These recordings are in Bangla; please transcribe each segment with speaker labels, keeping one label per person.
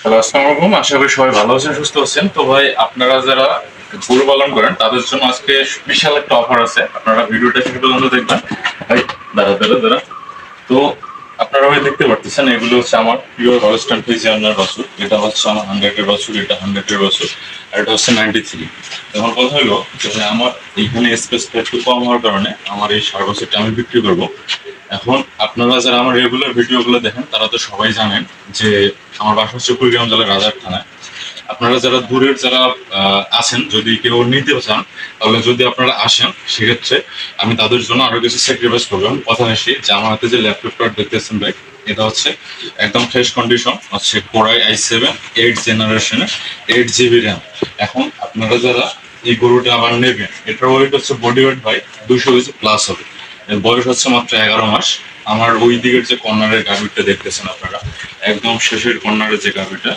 Speaker 1: হ্যালো, আসসালামু আলাইকুম। আশা করি সবাই ভালো আছেন, সুস্থ আছেন। তো ভাই, আপনারা যারা গরু পালন করেন, তাদের জন্য আজকে বিশাল একটা অফার আছে। আপনারা ভিডিওটা শেষ পর্যন্ত দেখবেন। ভাই দাঁড়া দাঁড়া দাঁড়া। তো আপনারা ভাই দেখতে পারতেছেন, এগুলো হচ্ছে আমার পিওর হলস্টান ফিজিয়ানার বাছুর। এটা হচ্ছে আমার হান্ড্রেডের বাছুর, এটা হান্ড্রেডের বাছুর, আর এটা হচ্ছে নাইনটি থ্রি এখন কথা হলো যে আমার এইখানে স্পেসটা একটু কম হওয়ার কারণে আমার এই সার বাছুরটা আমি বিক্রি করব। এখন আপনারা যারা আমার রেগুলার ভিডিওগুলো দেখেন, তারা তো সবাই জানেন যে আমার বাসা হচ্ছে কুড়িগ্রাম জেলার রাজার থানায়। আপনারা যারা দূরের যারা আছেন, যদি কেউ নিতে চান, তাহলে যদি আপনারা আসেন, সেক্ষেত্রে আমি তাদের জন্য আরও কিছু স্যাক্রিফাইস করলাম। কথা আসি যে আমার হাতে যে ল্যাপটপটা দেখতেছেন ভাই, এটা হচ্ছে একদম ফ্রেশ কন্ডিশন হচ্ছে core i i seven eight জেনারেশনের এইট জিবি র্যাম এখন আপনারা যারা এই গরুটা আবার নেবেন, এটার ওয়েট হচ্ছে বডি ওয়েট ভাই দুশো কেজি প্লাস হবে। বয়স হচ্ছে মাত্র এগারো মাস। আমার ওই দিকের যে কর্নারের গাভীটা দেখতেছেন আপনারা, একদম শেষের কর্নারের যে গাভীটা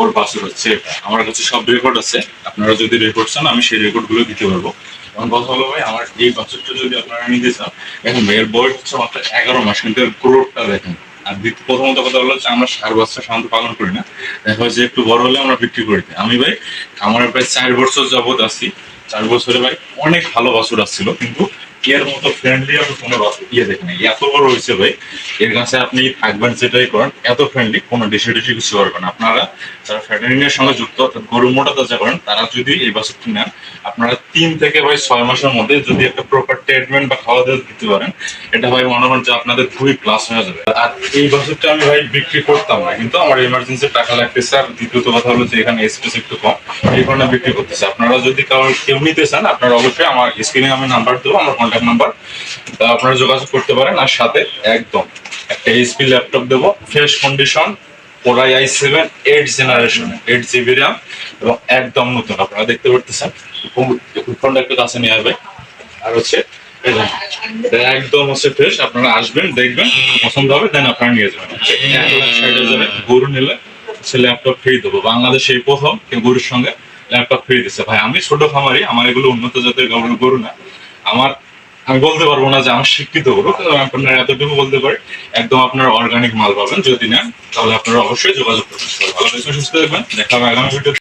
Speaker 1: ওর বাছুর হচ্ছে আমার কাছে সব রেকর্ড আছে, আপনারা যদি রেকর্ড চান, আমি সেই রেকর্ডগুলো দিতে পারব। এখন কথা হলো ভাই, আমার এই বাছুরটা যদি আপনারা নিতে চান এখন এর বয়স হচ্ছে মাত্র এগারো মাস, কিন্তু এর গ্রোথটা দেখেন। আর দ্বিতীয় প্রথমত কথা হলো যে আমরা সার বাচ্চা সাধারণত পালন করি না। দেখা যে একটু বড় হলে আমরা বিক্রি করে আমি ভাই, আমার প্রায় চার বছর যাবৎ আছি। চার বছরে ভাই, অনেক ভালো বাছুর আসছিল, কিন্তু এর মতো ফ্রেন্ডলি আমি কোনো ইয়ে দেখিনি এত বড় হয়েছে ভাই, এর কাছে আপনি থাকবেন যেটাই করেন। এত ফ্রেন্ডলি কোনো ডিসে ডিসে কিছু করবেন আপনারা যারা ফ্যাটারিং এর সঙ্গে যুক্ত, অর্থাৎ গরু মোটা তাজা করেন, তারা যদি এই বাছুরটি নেন, আপনারা তিন থেকে ভাই ছয় মাসের মধ্যে যদি একটা প্রপার ট্রিটমেন্ট বা খাওয়া দাওয়া দিতে পারেন, এটা ভাই মনে হয় যে আপনাদের খুবই প্লাস হয়ে যাবে। আর এই বাছুরটা আমি ভাই বিক্রি করতাম না, কিন্তু আমার ইমার্জেন্সি টাকা লাগতেছে আর দ্বিতীয়ত কথা হলো যে এখানে স্পেস একটু কম, এই কারণে বিক্রি করতেছে। আপনারা যদি কারও কেউ নিতে চান, আপনারা অবশ্যই আমার স্ক্রিনে আমি নাম্বার দেবো, আমার কন্ট্যাক্ট নাম্বার আপনারা যোগাযোগ করতে পারেন, আর সাথে একদম একটা এইচপি ল্যাপটপ দেবো fresh condition core i i seven eight generation eight GB RAM এবং একদম নতুন আপনারা দেখতে পারতেছেন। ফোনটা একটু কাছে নিয়ে আসবে আর হচ্ছে একদম হচ্ছে ফ্রেশ আপনারা আসবেন দেখবেন পছন্দ হবে দেন আপনারা নিয়ে যাবেন। ষাট হাজারে গরু নিলে সে ল্যাপটপ ফ্রি দেবো। বাংলাদেশে এই প্রথম কেউ গরুর সঙ্গে ল্যাপটপ ফ্রি দিচ্ছে ভাই আমি ছোট খামারি আমার এগুলো উন্নত জাতের গরু না। আমার আমি বলতে পারব না যে আমার শিক্ষিত গরু আপনারা এতটুকু বলতে পারি, একদম আপনার অর্গানিক মাল পাবেন। যদি নেন, তাহলে আপনারা অবশ্যই যোগাযোগ করবেন। ভালো সুস্থ থাকবেন। দেখা হবে আগামী ভিডিও